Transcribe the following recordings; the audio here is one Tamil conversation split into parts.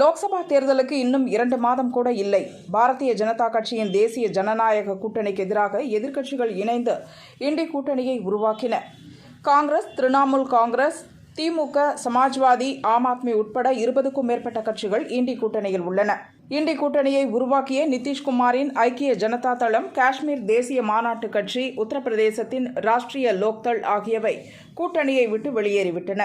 லோக்சபா தேர்தலுக்கு இன்னும் இரண்டு மாதம் கூட இல்லை. பாரதிய ஜனதா கட்சியின் தேசிய ஜனநாயக கூட்டணிக்கு எதிராக எதிர்க்கட்சிகள் இணைந்து இண்டி கூட்டணியை உருவாக்கின. காங்கிரஸ் திரிணாமுல் காங்கிரஸ் திமுக சமாஜ்வாதி ஆம் ஆத்மி உட்பட இருபதுக்கும் மேற்பட்ட கட்சிகள் இண்டி கூட்டணியில் உள்ளன. இண்டி கூட்டணியை உருவாக்கிய நிதிஷ்குமாரின் ஐக்கிய ஜனதா தளம் காஷ்மீர் தேசிய மாநாட்டு கட்சி உத்தரப்பிரதேசத்தின் ராஷ்டிரிய லோக்தள் ஆகியவை கூட்டணியை விட்டு வெளியேறிவிட்டன.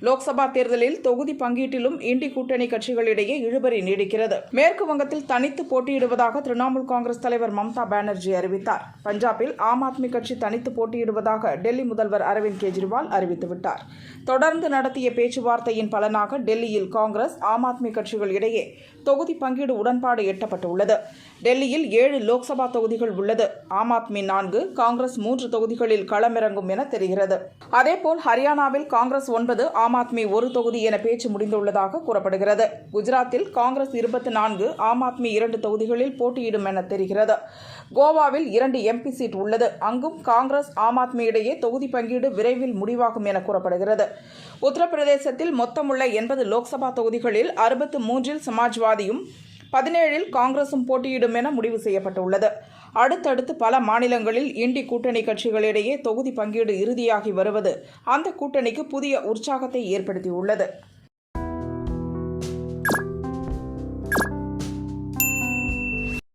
லோக்சபா தேர்தலில் தொகுதி பங்கீட்டிலும் இண்டி கூட்டணி கட்சிகளிடையே இழுபறி நீடிக்கிறது. மேற்கு வங்கத்தில் தனித்து போட்டியிடுவதாக திரிணாமுல் காங்கிரஸ் தலைவர் மம்தா பானர்ஜி அறிவித்தார். பஞ்சாபில் ஆம் ஆத்மி கட்சி தனித்து போட்டியிடுவதாக டெல்லி முதல்வர் அரவிந்த் கெஜ்ரிவால் அறிவித்துவிட்டார். தொடர்ந்து நடத்திய பேச்சுவார்த்தையின் பலனாக டெல்லியில் காங்கிரஸ் ஆம் ஆத்மி கட்சிகள் இடையே தொகுதி பங்கீடு உடன்பாடு எட்டப்பட்டுள்ளது. டெல்லியில் ஏழு லோக்சபா தொகுதிகள் உள்ளது. ஆம் ஆத்மி நான்கு காங்கிரஸ் மூன்று தொகுதிகளில் களமிறங்கும் என தெரிகிறது. அதேபோல் ஹரியானாவில் காங்கிரஸ் ஒன்பது ஆம் ஆத்மி ஒரு தொகுதி என பேச்சு முடிந்துள்ளதாக கூறப்படுகிறது. குஜராத்தில் காங்கிரஸ் இருபத்தி நான்கு ஆம் ஆத்மி இரண்டு தொகுதிகளில் போட்டியிடும் என தெரிகிறது. கோவாவில் இரண்டு எம்பி சீட் உள்ளது. அங்கும் காங்கிரஸ் ஆம் ஆத்மி இடையே தொகுதி பங்கீடு விரைவில் முடிவாகும் என கூறப்படுகிறது. உத்தரப்பிரதேசத்தில் மொத்தமுள்ள எண்பது லோக்சபா தொகுதிகளில் அறுபத்து மூன்றில் சமாஜ்வாதியும் பதினேழில் காங்கிரசும் போட்டியிடும் என முடிவு செய்யப்பட்டுள்ளது. அடுத்தடுத்து பல மாநிலங்களில் இண்டி கூட்டணி கட்சிகளிடையே தொகுதி பங்கீடு இறுதியாகி வருவது அந்த கூட்டணிக்கு புதிய உற்சாகத்தை ஏற்படுத்தியுள்ளது.